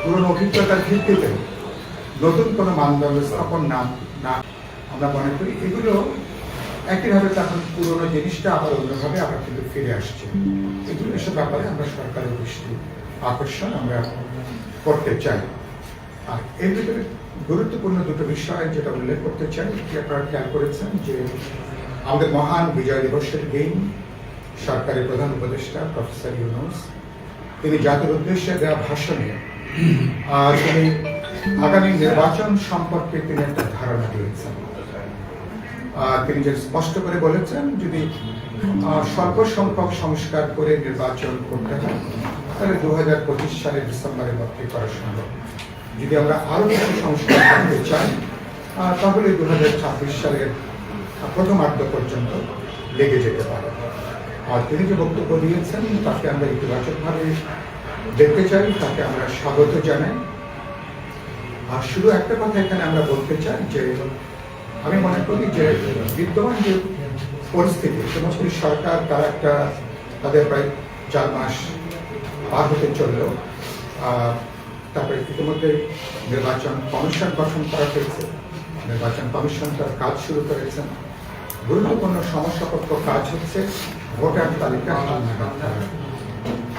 পুরনো অভিজ্ঞতার ভিত্তিতে নতুন কোনো মানদণ্ড স্থাপন না না আমরা মনে করি, এগুলো একইভাবে তখন পুরনো জিনিসটা আবার অন্যভাবে আবার কিন্তু ফিরে আসছে। এগুলো এসব ব্যাপারে আমরা সরকারের দৃষ্টি আকর্ষণ আমরা করতে চাই। আর এর ভিতরে গুরুত্বপূর্ণ দুটো বিষয় যেটা উল্লেখ করতে চাই, কি আপনারা খেয়াল করেছেন যে আমাদের মহান বিজয় দিবসের দিন সরকারের প্রধান উপদেষ্টা প্রফেসর ইউনুস, তিনি জাতির উদ্দেশ্যে দেওয়া ভাষণে আহ, তিনি আগামী নির্বাচন সম্পর্কে তিনি একটা ধারণা দিয়েছেন। তিনি যে স্পষ্ট করে বলেছেন যদি স্বল্প সংখ্যক সংস্কার করে নির্বাচন করতে হয় তাহলে দু হাজার পঁচিশ সালের ডিসেম্বরের মধ্যে করা সম্ভব। যদি আমরা আরও কিছু সংস্কার করতে চাই তাহলে দু হাজার ছাব্বিশ সালের প্রথমার্ধ পর্যন্ত লেগে যেতে পারে। আর তিনি যে বক্তব্য দিয়েছেন তাকে আমরা ইতিবাচকভাবে দেখতে চাই তাকে আমরা স্বাগত জানাই। আর শুধু একটা কথা এখানে আমরা বলতে চাই যে আমি মনে করি যে বিদ্যমান যে পরিস্থিতি সমস্ত সরকার তার একটা তাদের প্রায় চার মাস পার হতে চলল। আহ, তারপরে ইতিমধ্যে নির্বাচন কমিশন গঠন করা হয়েছে। নির্বাচন কমিশন তার কাজ শুরু করেছেন গুরুত্বপূর্ণ সমস্যাপত্র কাজ হচ্ছে ভোটার তালিকা।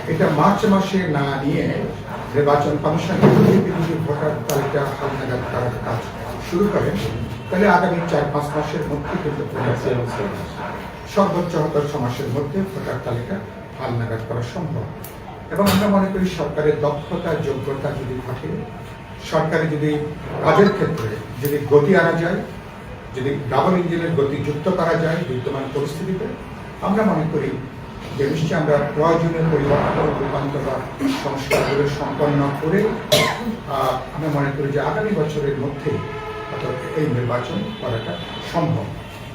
এটা মার্চ মাসে না নিয়ে নির্বাচন কমিশন ভোটার তালিকা হালনাগাদ করার কাজ শুরু করেন তাহলে আগামী চার পাঁচ মাসের মধ্যে কিন্তু সর্বোচ্চ তালিকা ছ মাসের মধ্যে ভোটার তালিকা হালনাগাদ করা সম্ভব। এবং আমরা মনে করি সরকারের দক্ষতা যোগ্যতা যদি থাকে সরকারে যদি কাজের ক্ষেত্রে যদি গতি আনা যায় যদি ডাবল ইঞ্জিনের গতি যুক্ত করা যায় বিদ্যমান পরিস্থিতিতে আমরা মনে করি যে আমরা প্রয়োজনীয় পরিবর্তন রূপান্তর বা সংস্কারগুলো সম্পন্ন করে আমরা মনে করি যে আগামী বছরের মধ্যে অর্থাৎ এই নির্বাচন করাটা সম্ভব,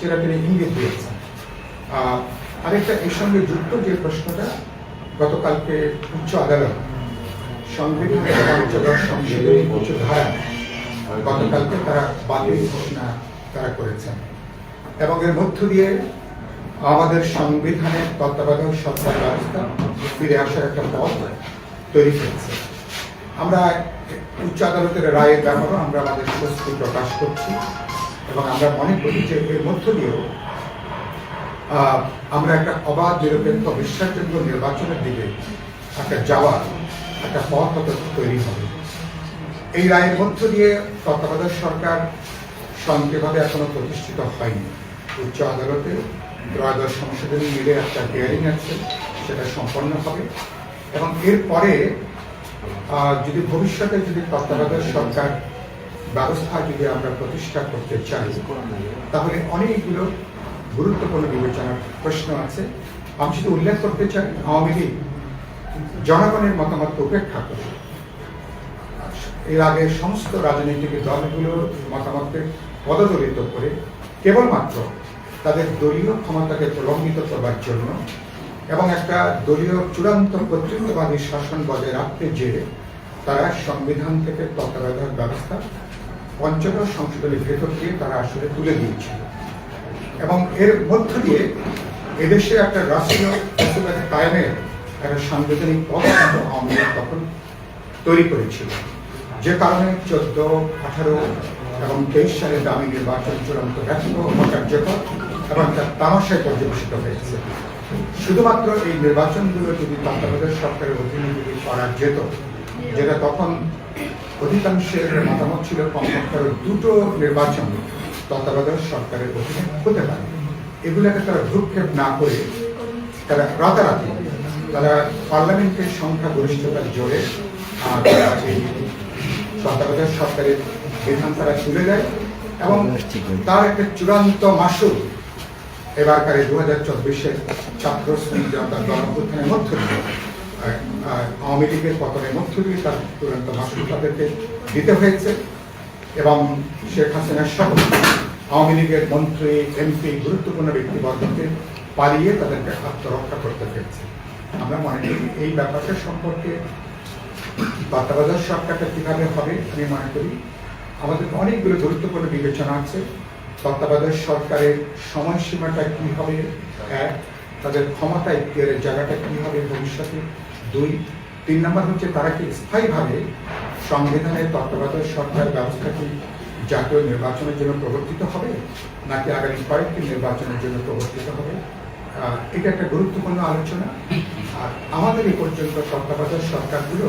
যেটা তিনি ইঙ্গিত দিয়েছেন। আরেকটা এর সঙ্গে যুক্ত যে প্রশ্নটা, গতকালকে উচ্চ আদালত সংবিধানের পঞ্চদশ ধারা গতকালকে তারা বাতিল ঘোষণা তারা করেছেন। এবং এর মধ্য দিয়ে আমাদের সংবিধানের তত্ত্বাবধায়ক সরকার ব্যবস্থা ফিরে আসার একটা পথ তৈরি হয়েছে। আমরা উচ্চ আদালতের রায়ের ব্যাপারেও আমরা আমাদের স্বস্তি প্রকাশ করছি এবং আমরা মনে করি যে এর মধ্য দিয়েও আমরা একটা অবাধ, নিরপেক্ষ, বিশ্বাসযোগ্য নির্বাচনের দিকে একটা যাওয়ার একটা পথ তৈরি হবে। এই রায়ের মধ্য দিয়ে তত্ত্বাবধায়ক সরকার সংঘীয়ভাবে এখনও প্রতিষ্ঠিত হয়নি। উচ্চ আদালতে ত্রয়োদশ সংশোধনী মিলে একটা হিয়ারিং আছে, সেটা সম্পন্ন হবে। এবং এরপরে যদি ভবিষ্যতে যদি তত্ত্বাবধায়ক সরকার ব্যবস্থা যদি আমরা প্রতিষ্ঠা করতে চাই, তাহলে অনেকগুলো গুরুত্বপূর্ণ বিবেচনার প্রশ্ন আছে। আমি শুধু উল্লেখ করতে চাই, আওয়ামী লীগ জনগণের মতামতকে উপেক্ষা করে। এর আগে সমস্ত রাজনৈতিক দলগুলোর মতামতকে পদদলিত করে কেবলমাত্র তাদের দলীয় ক্ষমতাকে প্রলম্বিত করবার জন্য এবং একটা দলীয় চূড়ান্ত কর্তৃত্ববাদী শাসন বজায় রাখতে জেরে তারা সংবিধান থেকে তত্ত্বাবধায়ক ব্যবস্থা, পঞ্চদশ সংশোধনের ভেতর দিয়ে তারা আসলে তুলে দিয়েছিল। এবং এর মধ্য দিয়ে এদেশে একটা রাষ্ট্রীয় কায়েমের একটা সাংবিধানিক কিন্তু আওয়ামী তখন তৈরি করেছিল। যে কারণে চোদ্দ, আঠারো এবং তেইশ সালে দামি নির্বাচন চূড়ান্ত ব্যর্থ অকার্যকর এবং তার তামাশায় পর্যবেসিত হয়েছে। শুধুমাত্র এই নির্বাচনগুলো যদি তত্ত্বাবধায়ক সরকারের অধীনে যদি করা যেত, যেটা তখন অধিকাংশের মতামত ছিল কমপক্ষে দুটো নির্বাচন তত্ত্বাবধায়ক সরকারের অধীনে হতে পারে। এগুলোকে তারা ভ্রুক্ষেপ না করে তারা রাতারাতি, তারা পার্লামেন্টের সংখ্যা গরিষ্ঠতার জোরে তারা এই তত্ত্বাবধায়ক সরকারের বিধান তারা তুলে দেয় এবং তার একটা চূড়ান্ত মাসুল এবারকার দু হাজার চব্বিশের ছাত্র শ্রমিক জনতার গণঅভ্যুত্থানের মধ্য দিয়ে আওয়ামী লীগের পতনের মধ্য দিয়ে তার চূড়ান্ত মাসুল তাদেরকে দিতে হয়েছে এবং শেখ হাসিনার সহ আওয়ামী লীগের মন্ত্রী, এমপি, গুরুত্বপূর্ণ ব্যক্তিবর্গকে পালিয়ে তাদেরকে আত্মরক্ষা করতে হয়েছে। আমরা মনে করি এই ব্যাপারটা সম্পর্কে তত্ত্বাবধায়ক সরকারটা কীভাবে হবে আমি মনে করি আমাদের অনেকগুলো গুরুত্বপূর্ণ বিবেচনা আছে। তত্ত্বাবধায়ক সরকারের সময়সীমাটা কি হবে? এক, তাদের ক্ষমতা এখতিয়ারের জায়গাটা কি হবে ভবিষ্যতে? দুই, তিন নম্বর হচ্ছে তারা কি স্থায়ীভাবে সংবিধানের তত্ত্বাবধায়ক সরকার ব্যবস্থা কি জাতীয় নির্বাচনের জন্য প্রবর্তিত হবে? নাকি আগামী কয়েকটি নির্বাচনের জন্য প্রবর্তিত হবে? এটা একটা গুরুত্বপূর্ণ আলোচনা। আর আমাদের এ পর্যন্ত তত্ত্বাবধায়ক সরকারগুলো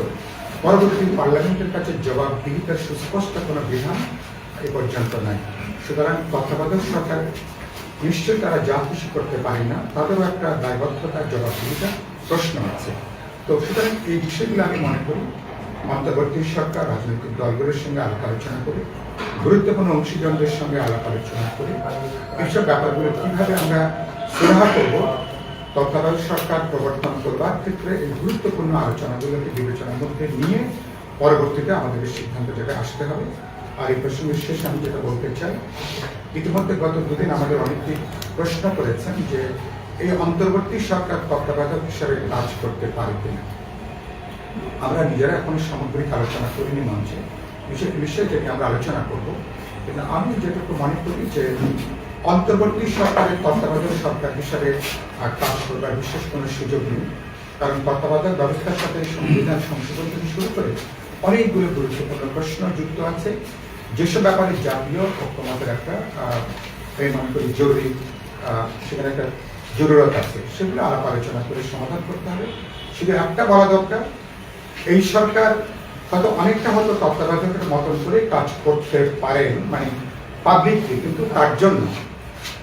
পরবর্তী পার্লামেন্টের কাছে জবাবদিহিতার সুস্পষ্ট কোনো বিধান এ পর্যন্ত নাই। সুতরাং তত্ত্বাবধায়ক সরকার নিশ্চয়ই তারা যা খুশি করতে পারে না, তাদেরও একটা দায়বদ্ধতার জবাবদিহিতা প্রশ্ন আছে। তো সুতরাং এই বিষয়গুলো আমি মনে করি, অন্তর্বর্তী সরকার, রাজনৈতিক দলগুলোর সঙ্গে আলাপ আলোচনা করে, গুরুত্বপূর্ণ অংশীজনদের সঙ্গে আলাপ আলোচনা করে, এইসব ব্যাপারগুলো কীভাবে আমরা সুরাহা করব তত্ত্বাবধায়ক সরকার প্রবর্তন করবার ক্ষেত্রে এই গুরুত্বপূর্ণ আলোচনাগুলোকে বিবেচনার মধ্যে নিয়ে পরবর্তীতে আমাদের সিদ্ধান্ত জায়গায় আসতে হবে। আর এই প্রসঙ্গে শেষ আমি যেটা বলতে চাই, ইতিমধ্যে গত দুদিন আমাদের অনেকেই প্রশ্ন করেছেন যে এই অন্তর্বর্তী সরকার তত্ত্বাবধায়ক হিসাবে কাজ করতে পারে কিনা। আমরা নিজেরা এখন সামগ্রিক আলোচনা করিনি মঞ্চে। বিশেষ বিষয়ে যেটি আমরা আলোচনা করব, কিন্তু আমি যেটুকু মনে করি যে অন্তর্বর্তী সরকারের তত্ত্বাবধায়ক সরকার হিসাবে আর কাজ করবার বিশেষ কোনো সুযোগ নেই। কারণ তত্ত্বাবধায়ক ব্যবস্থার সাথে সংবিধান সংশোধন থেকে শুরু করে অনেকগুলো গুরুত্বপূর্ণ প্রশ্ন যুক্ত আছে। যেসব ব্যাপারে জাতীয় ঐক্যমতের একটা আমি মনে করি জরুরি সেখানে একটা জরুরত আছে। সেগুলো আলাপ আলোচনা করে সমাধান করতে হবে। শুধু একটা বলা দরকার, এই সরকার হয়তো অনেকটা হয়তো তত্ত্বাবধায়কের মতন করে কাজ করতে পারেন মানে পাবলিকলি কিন্তু তার জন্য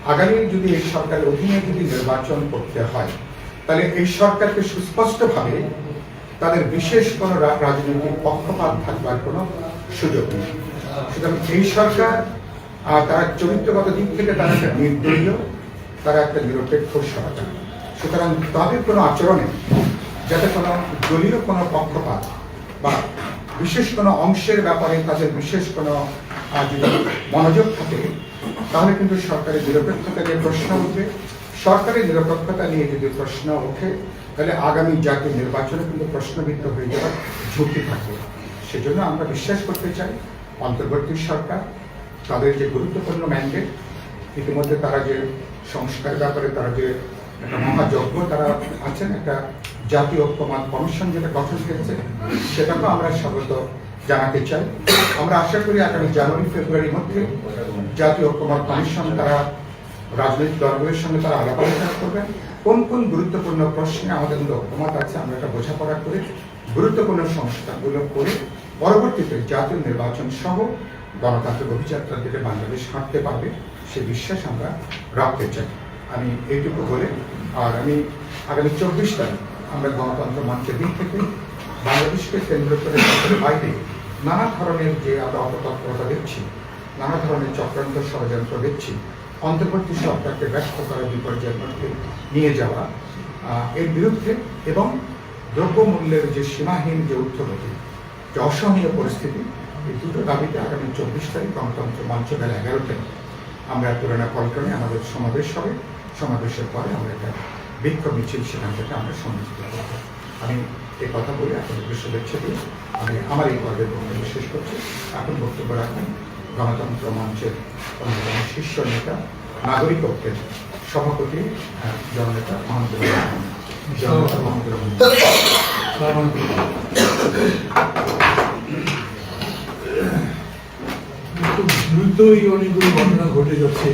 আগামী যদি এই সরকারের অধীনে যদি নির্বাচন করতে হয় তাহলে এই সরকারকে সুস্পষ্টভাবে তাদের বিশেষ কোনো রাজনৈতিক পক্ষপাত থাকবার কোনো সুযোগ নেই। সুতরাং এই সরকার আহ, তারা চরিত্রগত দিক থেকে তারা একটা নির্দলীয় তারা একটা নিরপেক্ষ সরকার। সুতরাং তাদের কোনো আচরণে যাতে কোনো দলীয় কোনো পক্ষপাত বা বিশেষ কোনো অংশের ব্যাপারে তাদের বিশেষ কোনো যদি মনোযোগ থাকে তাহলে কিন্তু সরকারের নিরপেক্ষতা নিয়ে প্রশ্ন উঠবে। সরকারের নিরপেক্ষতা নিয়ে যদি প্রশ্ন ওঠে, তাহলে আগামী জাতীয় নির্বাচনে কিন্তু প্রশ্নবিদ্ধ হয়ে যাওয়ার ঝুঁকি থাকবে। সেজন্য আমরা বিশ্বাস করতে চাই, অন্তর্বর্তী সরকার, তাদের যে গুরুত্বপূর্ণ ম্যান্ডেট ইতিমধ্যে তারা যে সংস্কার ব্যাপারে, তারা যে একটা মহাযজ্ঞ তারা আছেন, একটা জাতীয় ঐক্যমত কমিশন যেটা গঠন করেছে, সেটাকেও আমরা স্বাগত জানাতে চাই। আমরা আশা করি আগামী জানুয়ারি, ফেব্রুয়ারির মধ্যে জাতীয় ঐক্যমত কমিশন তারা রাজনৈতিক দলগুলোর সঙ্গে তারা আলাপ আলোচনা করবেন কোন কোন গুরুত্বপূর্ণ প্রশ্নে আমাদের মধ্যে ঐক্যমত আছে আমরা এটা বোঝাপড়া করে, গুরুত্বপূর্ণ সংস্কারগুলো করে পরবর্তীতে জাতীয় নির্বাচন সহ গণতান্ত্রিক অভিযাত্রার দিকে বাংলাদেশ হাঁটতে পারবে, সে বিশ্বাস আমরা রাখতে চাই। আমি এইটুকু বলে, আর আমি আগামী চব্বিশ তারিখ আমরা গণতন্ত্র মঞ্চের দিক থেকে বাংলাদেশকে কেন্দ্র করে বাইরে নানা ধরনের যে আমরা অপতৎপরতা দেখছি, নানা ধরনের চক্রান্ত ষড়যন্ত্র দেখছি, অন্তর্বর্তী সরকারকে ব্যর্থ করার বিপর্যয়ের মধ্যে নিয়ে যাওয়া এর বিরুদ্ধে এবং দ্রব্যমূল্যের যে সীমাহীন যে ঊর্ধ্বগতি, যে অসহনীয় পরিস্থিতি, এই দুটো দাবিতে আগামী চব্বিশ তারিখ গণতন্ত্র মঞ্চ বেলা এগারোটায় আমরা পুরানা পল্টনে আমাদের সমাবেশ হবে। সমাবেশের পরে আমরা একটা বিক্ষোভ মিছিল সেখান থেকে আমরা সংযুক্ত করব। আমি এই কথা বলে আপনাদের শুভেচ্ছা দিয়ে আমি আমার এই পর্বের বক্তব্য শেষ করছি। এখন বক্তব্য রাখবেন গণতন্ত্র মঞ্চের অন্যতম শীর্ষ নেতা, নাগরিক ঐক্যের সভাপতি জননেতা মাহমুদুর রহমান। জননেতা দ্রুতই অনেকগুলো ঘটনা ঘটে যাচ্ছে।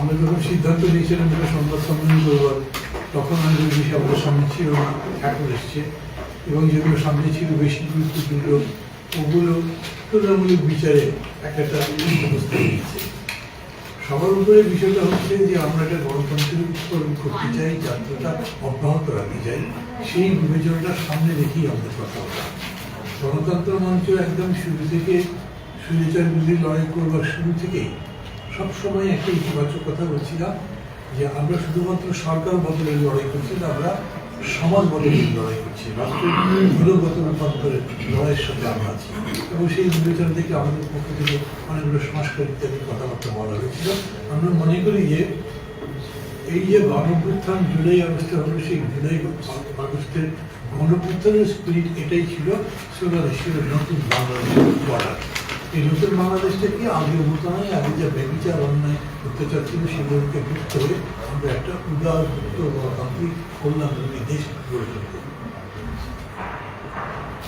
আমরা যখন সিদ্ধান্ত নিয়েছিলাম সংবাদ সম্মেলন করবার তখন আমাদের বিষয় আমাদের সামনে ছিল এখন এসছে। এবং যেগুলো সামনে ছিল বেশি গুরুত্বপূর্ণ ওগুলো তুলনামূলক বিচারে একটা অবস্থা নিয়েছে। সবার উপরে বিষয়টা হচ্ছে যে আমরা একটা গণতন্ত্রের উৎকরণ করতে চাই যাত্রাটা অব্যাহত রাখতে চাই, সেই বিবেচনাটা সামনে রেখেই আমাদের কথা বলা গণতন্ত্র মঞ্চ একদম শুরু থেকে সুবিচার বিরোধী লড়াই করবার শুরু থেকেই সবসময় একটা ইতিবাচক কথা বলছিলাম। যে আমরা শুধুমাত্র সরকার বদলের লড়াই করছি, না, আমরা সমাজ বদলের লড়াই করছি। রাষ্ট্রের গুণগত রূপান্তরের লড়াইয়ের সঙ্গে আমরা আছি। এবং সেই বিবেচনা থেকে আমাদের পক্ষ থেকে অনেকগুলো সংস্কার ইত্যাদি কথাবার্তা বলা হয়েছিল। আমরা মনে করি যে এই যে গণপ্রত্থান জুলাই আগস্টে হলো, সেই জুলাই আগস্টের গণপ্রত্থানের স্পিরিট এটাই ছিল ছিল নতুন বাংলাদেশ গড়ার। এই নতুন বাংলাদেশটা কি আগের মতো নয়? আগে যা ব্যবচার অন্যায় অত্যাচার ছিল সেগুলোকে মুক্ত হয়ে আমরা একটা উদার গণতান্ত্রিক কল্যাণমূলী দেশ গড়ে তুলব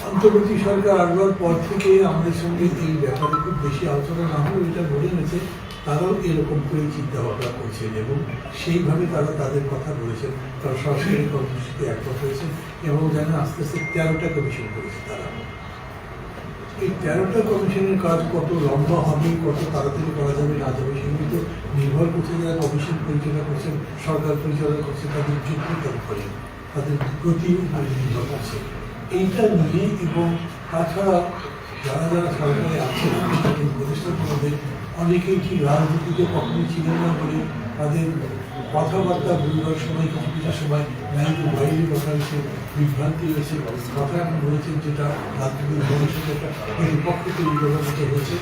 অন্তর্বর্তী সরকার আসবার পর থেকে আমাদের সঙ্গে এই ব্যাপারে খুব বেশি আলোচনা না হলেও এটা বলে গেছে তারাও এরকম করে চিন্তা ভাবনা করছেন এবং সেইভাবে তারা তাদের কথা বলেছেন। তারা সরাসরি কর্মসূচিতে একমত হয়েছেন এবং যেন আস্তে আস্তে তেরোটা কমিশন করেছে তারা। এই তেরোটা কমিশনের কাজ কত লম্বা হবে, কত তাড়াতাড়ি করা যাবে, না যাবে সেগুলো তো নির্ভর করছে যারা কমিশন পরিচালনা করছেন, সরকার পরিচালনা করছে, তাদের যোগ্যতার উপরে তাদের গতি উপরে নির্ভর করছে। এইটা নিয়ে এবং তাছাড়া যারা যারা সরকারে আছেন তাদের উপদেষ্টার অনেকেই ঠিক রাজনীতিতে কখনোই ছিলেন না বলে তাদের কথাবার্তা, বলবার সময় কিছু কিছু সময় ন্যায়ের বাইরে কথা হয়েছে বিভ্রান্তি হয়েছে। কথা এমন বলেছেন যেটা রাজনীতির ভবিষ্যতে একটা প্রতিপক্ষ তৈরি করার মতো হয়েছে।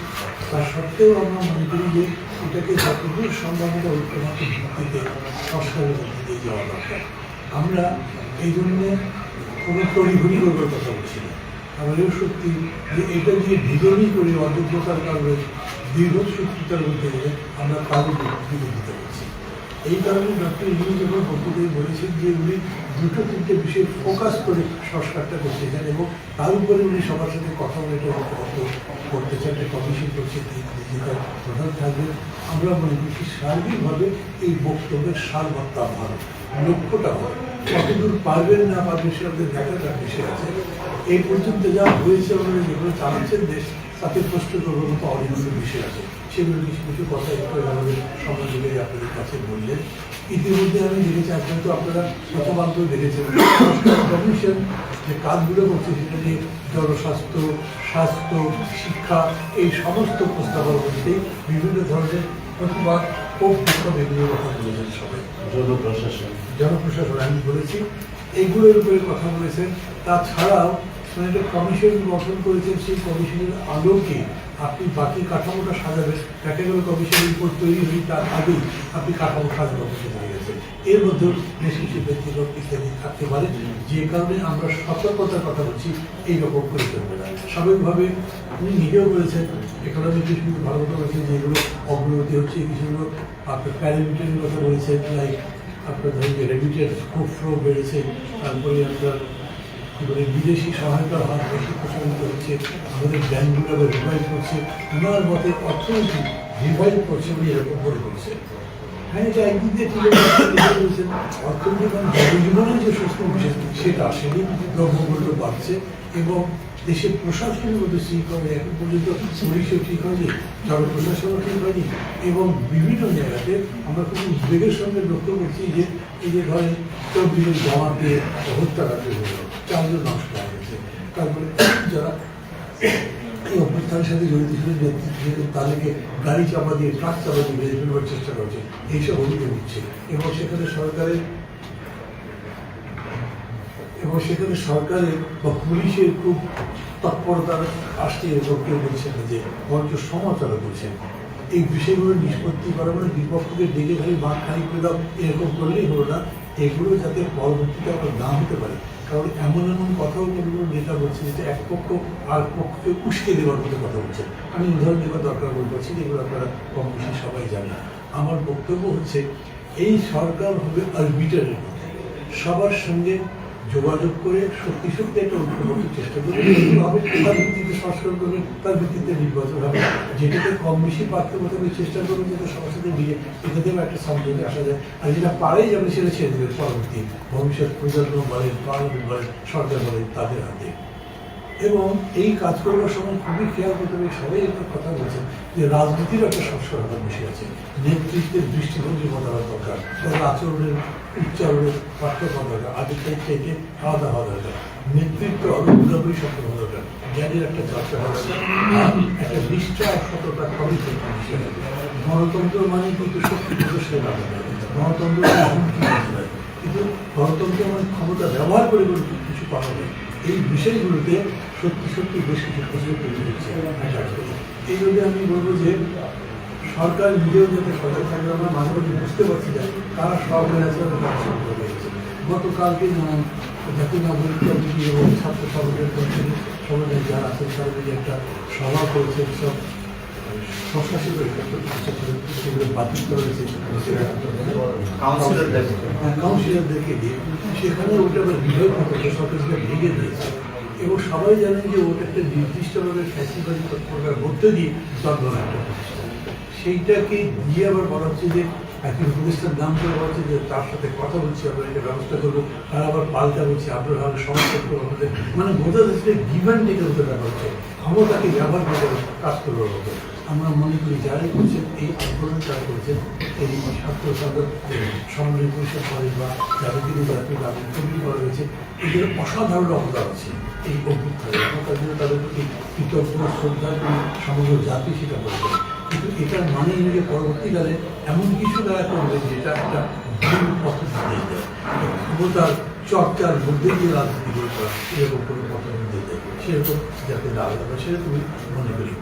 তা সত্ত্বেও আমরা মনে করি যে এটাকে যতদূর সম্ভাবনা ঐক্যমত ভিত্তিতে সংস্কারের মধ্যে দিয়ে যাওয়া দরকার। আমরা এই জন্যে কোনো তড়িঘড়ি করবার কথা বলছি না। আমারও সত্যি যে এটা দিয়ে ঢিলেমি করে অযোগ্যতার কারণে দীর্ঘ দীর্ঘসূত্রিতার মধ্যে আমরা কারও বিরোধিতা এই কারণে ডক্টর যখন বক্তব্যে বলেছেন যে উনি দুটো তিনটে বিষয়ে ফোকাস করে সংস্কারটা করতে চান এবং তার উপরে উনি সবার সাথে কথা বলে এটা করতে চান একটা কমিশন করছে প্রধান থাকবেন। আমরা মনে করছি সার্বিকভাবে এই বক্তব্যের সারবত্তা ভালো, লক্ষ্যটা হয় কতদূর পারবেন না পারবেন সে আমাদের দেখার বিষয় আছে। এই পর্যন্ত যা হয়েছে, আমাদের যেগুলো চালাচ্ছেন দেশ, তাতে প্রশ্ন করবার মতো অনেক বিষয় আছে। সেগুলো কিছু কিছু কথা একটু আমাদের সমাজে আপনাদের কাছে বললেন ইতিমধ্যে আমি দেখেছি আজকাল তো আপনারা প্রথমান্তও দেখেছেন কমিশন যে কাজগুলো করছে সেটা নিয়ে জনস্বাস্থ্য স্বাস্থ্য শিক্ষা এই সমস্ত প্রস্তাবের মধ্যেই বিভিন্ন ধরনের প্রতিবাদ ও বিক্ষোভ এগুলোর কথা বলেছেন সবাই জনপ্রশাসন জনপ্রশাসন আমি বলেছি এইগুলোর উপরে কথা বলেছেন তাছাড়াও মানে একটা কমিশন গঠন করেছেন সেই কমিশনের আলোকে আপনি বাকি কাঠামোটা সাজাবেন গেল কমিশনের রিপোর্ট তৈরি হয়ে তার আগেই আপনি কাঠামো সাজানো পেরে গেছেন। এর মধ্যেও বেশ কিছু ব্যক্তিগত ইত্যাদি থাকতে পারে। যে কারণে আমরা সতর্কতার কথা বলছি, এইরকম করে চলবে না। স্বাভাবিকভাবে উনি নিজেও বলেছেন ইকোনমিক কিন্তু ভালো কথা বলেছেন যে এগুলো অগ্রগতি হচ্ছে, এই কিছুগুলো আপনার প্যারামিটারের কথা বলেছেন লাইক আপনার ধরুন রেমিটেন্স খুব ফ্লো বেড়েছে, তারপরে আপনার বলে বিদেশি সহায়তার হার বেশি প্রচলিত হচ্ছে আমাদের ব্যাংকগুলো আবার রিভাইভ করছে ওনার মতে অর্থনীতি রিভাইভ করছে উনি এরকম করে করছে হ্যাঁ এটা একদিক দিয়ে বলছেন, অর্থনীতি যে সুস্থ বিষয় সেটা আসেনি দ্রব্যমূল্য বাড়ছে এবং দেশের প্রশাসনের মধ্যে হবে এখন পর্যন্ত পুলিশও ঠিক হয়নি জনপ্রশাসনও ঠিক হয়নি এবং বিভিন্ন জায়গাতে আমরা খুব উদ্বেগের সঙ্গে লক্ষ্য করছি যে এই যে ধরেন চব্বিশের জমাতে হত্যাকাণ্ড হলো চারজন নষ্ট হয়ে গেছে। তারপরে যারা এই অভ্যুত্থানের সাথে জড়িত ছিলেন, নেতৃত্ব তাদেরকে গাড়ি চাপা দিয়ে, ট্রাক চাপা দিয়ে বেরিয়ে ফেলবার চেষ্টা করছে। এইসব অভিযোগ উঠছে এবং সেখানে সরকারের এবং সেখানে সরকারের বা পুলিশের খুব তৎপরতা আসছে এবং কেউ বলছেন যে, বরঞ্চ সমালোচনা করছেন এই বিষয়গুলো নিষ্পত্তি করা মানে বিপক্ষকে ডেকে খালি মাঠ খালি করে দাও, এরকম করলেই হলো না। এগুলো যাতে পরবর্তীতে আমরা না হতে পারে। কারণ এমন এমন কথাও কোনগুলো নেতা বলছে যে এক পক্ষ আর পক্ষকে উস্কে দেওয়ার মতো কথা বলছে আমি উদাহরণ দেওয়ার দরকার বলতে বলছি যেগুলো আপনারা কম বেশি সবাই জানেন। আমার বক্তব্য হচ্ছে, এই সরকার হবে আরবিটারের সবার সঙ্গে যোগাযোগ করে সত্যি সত্যি একটা ঐক্য চেষ্টা করবে হবে তার ভিত্তিতে সংস্কার করবে তার ভিত্তিতে নির্বাচন হবে, যেটাতে কম বেশি পার্থক্য থাকবে চেষ্টা করবে যাতে সবার মিলে এটাতেও একটা সমঝোতে আসা যায়। আর যেটা পারেই যাবে সেটা ছেড়ে দেবে পরবর্তী ভবিষ্যৎ প্রজন্ম বলেন পার্লামেন্ট বলেন, সরকার বলেন, তাদের হাতে। এবং এই কাজ করবার সময় খুবই খেয়াল করতে হবে, সবাই একটা কথা বলছেন যে রাজনীতির একটা সংস্কার হওয়ার বিষয় আছে। নেতৃত্বের দৃষ্টিভঙ্গি বদলার দরকার, তাদের আচরণের উচ্চারণের পার্থক্য হওয়া দরকার আগের থেকে আলাদা হওয়া দরকার। নেতৃত্ব আরও সফল দরকার। জ্ঞানের একটা চর্চা দরকার। একটা নিষ্ঠা সততা কমিটমেন্ট গণতন্ত্র মানে কিন্তু শক্তি প্রদর্শনের গণতন্ত্র কিন্তু গণতন্ত্র মানে ক্ষমতা ব্যবহার করে কোনো কিছু পাওয়া যায়। এই বিষয়গুলোতে সত্যি সত্যি বেশ কিছু প্রশ্ন তৈরি হচ্ছে এই জন্য আমি বলব যে সরকার নিজেও যাতে সজাগ থাকবে আমরা মাঝে বুঝতে পারছি না কারা সব হয়ে আছে এবং কারা গতকালকে যেমন জাতীয় নাগরিক কমিটি এবং ছাত্র সংগঠনের কমিটি সমাজের যারা আছেন তারা মিলে একটা সভা করেছেন সব প্রশাসিত সেগুলো বাতিল করা হয়েছে। কাউন্সিলরদের। হ্যাঁ, কাউন্সিলরদেরকে দিয়ে। সেখানে ওটা আবার বিজয় ভেঙে দিয়েছে। এবং সবাই জানেন যে ওটা একটা নির্দিষ্টভাবে ফ্যাসিবাদী তৎপরতার মধ্যে দিয়ে প্রতিষ্ঠান সেইটাকে দিয়ে আবার বলা হচ্ছে যে একটি প্রতিষ্ঠান নাম করে বলা হচ্ছে যে তার সাথে কথা বলছি, আমরা এটা ব্যবস্থা করব। তারা আবার পাল্টা বলছে, আপনারা ভাবে সমস্যা করব আমাদের মানে বোঝা যাচ্ছে গিভান টেকের উপরে ব্যাপার হচ্ছে, ক্ষমতাকে ব্যবহার করে কাজ করব মতো আমরা মনে করি যারাই করছেন, এই আন্দোলন যারা করছেন, এই ছাত্র সাধক সমন্বয় পরিষদ, কলেজ বা যাদের কিন্তু জাতীয় গ্রামীণ তৈরি করা হয়েছে, এদের অসাধারণ অবদান আছে এই অভ্যুত্থানে। আমরা জন্য তাদের প্রতি কৃতজ্ঞ শ্রদ্ধা সমগ্র জাতি সেটা বলবে কিন্তু এটার মানে যে পরবর্তীকালে এমন কিছু তারা করবে যেটা একটা ভুল পথ দিয়ে দেয়। ক্ষমতার চর্চার মধ্যে দিয়ে রাজনীতি করে করা এরকম কোনো পথ দিয়ে দেয়। সেরকম যাতে লাভ হবে সেরকমই মনে করি।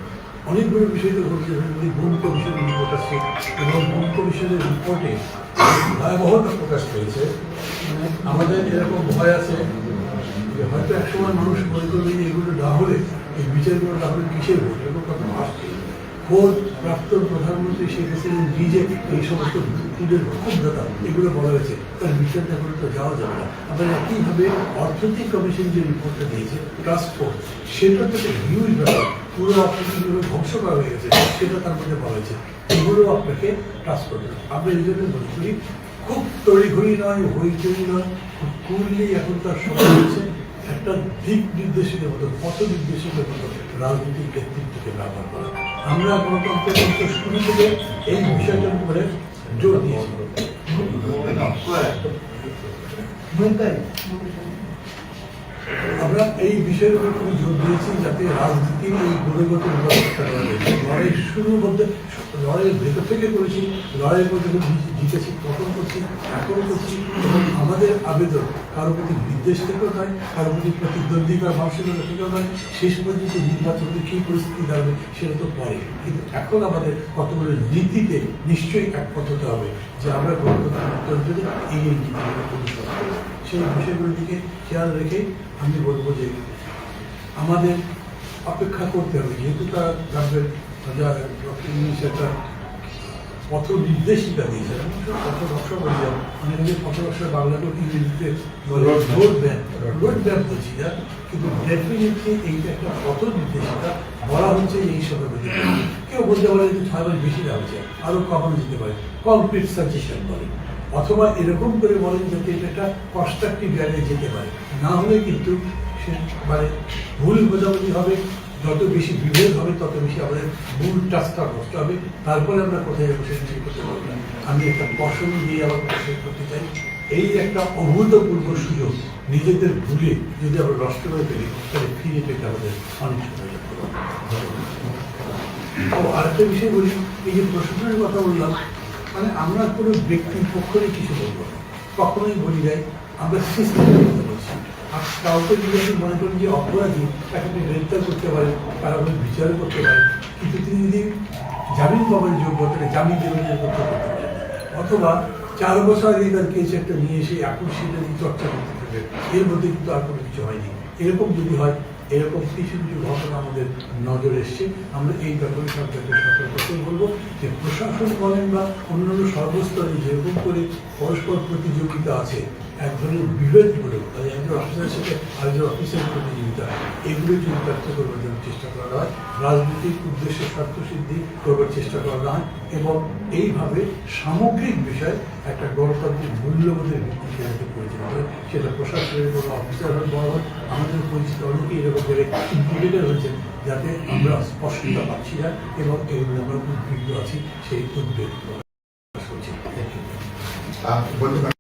অনেকগুলো বিষয় তো ঘটছে। যেমন গুম কমিশনের রিপোর্ট আছে এবং গুম কমিশনের রিপোর্টে ভয়াবহতা প্রকাশ পেয়েছে। আমাদের এরকম ভয় আছে যে হয়তো একসময় মানুষ মনে করবে যে এগুলো না হলে, এই বিচারগুলো না হলে কিসের ভোট? এরকম কথা আসছে খোদ প্রাক্তন প্রধানমন্ত্রী শেখ হাসিনা নিজে এই সমস্ত এগুলো বলা হয়েছে। তার এখন তো যাওয়া যাবে না। আবার একইভাবে অর্থনৈতিক কমিশন যে রিপোর্টটা দিয়েছে ট্রাস্ট ফোর্স সেটা তো একটা হিউজ ব্যাপার। পুরো অর্থনীতিগুলো ধ্বংস করা হয়ে গেছে, সেটা তার মধ্যে বলা হয়েছে। এগুলো আপনাকে ট্রাস্ট আমরা এই জন্য মনে করি, খুব তড়িঘড়ি নয়, হইচই নয়, খুব এখন তার সময় হচ্ছে একটা দিক নির্দেশকের মতো, পথ নির্দেশকের মতো রাজনৈতিক নেতৃত্বকে ব্যবহার করা। আমরা গণতন্ত্রের শুরু থেকে এই বিষয়টার উপরে জোর দিয়েছি। আমরা এই বিষয়ের উপর খুবই জোর দিয়েছি যাতে রাজনীতির এই গুণগত ব্যবস্থা করা যায়। শুরুর মধ্যে লড়াইয়ের ভেতর থেকে করেছি, লড়াইয়ের মধ্যে জিতেছি, তখন করছি, এখনও করছি এবং আমাদের আবেদন কারও প্রতি বিদ্বেষ থেকেও নয়, কারও প্রতি প্রতিদ্বন্দ্বিতার মানসিকতা থেকেও নয়, শেষ পর্যন্ত নির্বাচনে কী পরিস্থিতি দাঁড়াবে সেটা তো পরে কিন্তু এখন আমাদের কতগুলো নীতিতে নিশ্চয়ই একমত হতে হবে যে আমরা গণতন্ত্রের অনুসরণ করব। সেই বিষয়গুলোর দিকে খেয়াল রেখে আমি বলব যে আমাদের অপেক্ষা করতে হবে, যেহেতু তার রাজ্যের ইংলিশ পথ নির্দেশিকা পথ নকশা বলি না। অনেকে পথ নকশা ইংরেজিতে বলে Road map. Road map road map বলছি না কিন্তু ডেফিনেটলি এইটা একটা পথ নির্দেশিকা বলা হচ্ছে এই কেউ বলতে পারে যে ছয় মাস বেশি দেওয়া হচ্ছে আরও কমানো যেতে পারে। কমপ্লিট সাজেশন বলে। অথবা এরকম করে বলেন যাতে এটা একটা কনস্ট্রাকটিভ জায়গায় যেতে পারে। না হলে কিন্তু সে মানে ভুল বোঝাবুঝি হবে যত বেশি বিভেদ হবে, তত বেশি আমাদের মূল টাচটা নষ্ট হবে। তারপরে আমরা কোথায় বসে ঠিক করতে পারব না। আমি একটা পছন্দ দিয়ে আবার প্রশ্ন করতে চাই। এই একটা অভূতপূর্ব সুযোগ নিজেদের ভুলে যদি আমরা নষ্ট করে ফেলি, তাহলে ফিরে পেতে আমাদের অনেক সময় লাগতে পারে। ও, আরেকটা বিষয় বলি। এই যে প্রশাসনের কথা বললাম মানে আমরা কোনো ব্যক্তির পক্ষে কিছু বলব কখনোই বলি যাই আমরা সিস্টেমের কথা বলছি। আর কাউকে যদি আপনি মনে করেন যে অপরাধী, তাকে আপনি গ্রেপ্তার করতে পারেন, তার আপনি বিচার করতে পারেন। কিন্তু তিনি যদি জামিন পাবেন যোগ্যতা জামিন যোগ্যতা করতে পারেন অথবা চার বছর আগে তার কেস একটা নিয়ে এসে এখন সেটা নিয়ে চর্চা করতে থাকবে এর মধ্যে কিন্তু আর কোনো কিছু হয়নি। এরকম যদি হয়, এরকম কিছু কিছু ঘটনা আমাদের নজরে এসছে। আমরা এই ব্যাপারে সরকারকে সতর্ক করে বলব যে প্রশাসন বলেন বা অন্যান্য সর্বস্তরে যেরকম করে পরস্পর প্রতিযোগিতা আছে এক ধরনের বিভেদ করে তাই একজন অফিসারের সাথে আরেকজন অফিসারের প্রতিযোগিতা এগুলো যদি ব্যক্ত করবার জন্য চেষ্টা করা হয়, রাজনৈতিক উদ্দেশ্যে স্বার্থ সিদ্ধি করবার চেষ্টা করা হয় এবং এইভাবে সামগ্রিক বিষয় একটা গণতান্ত্রিক মূল্যবোধের ভিত্তিতে যাতে পরিচালিত হয়, সেটা প্রশাসনের কোনো অফিসার হয় বড় হয় আমাদের পরিচিত অনেকেই এরকম করে ইমপ্লিকেটেড হয়েছেন, যাতে আমরা স্পষ্টতা পাচ্ছি না এবং এগুলো আমরা উদ্বিগ্ন আছি, সেই উদ্বেগ বলতে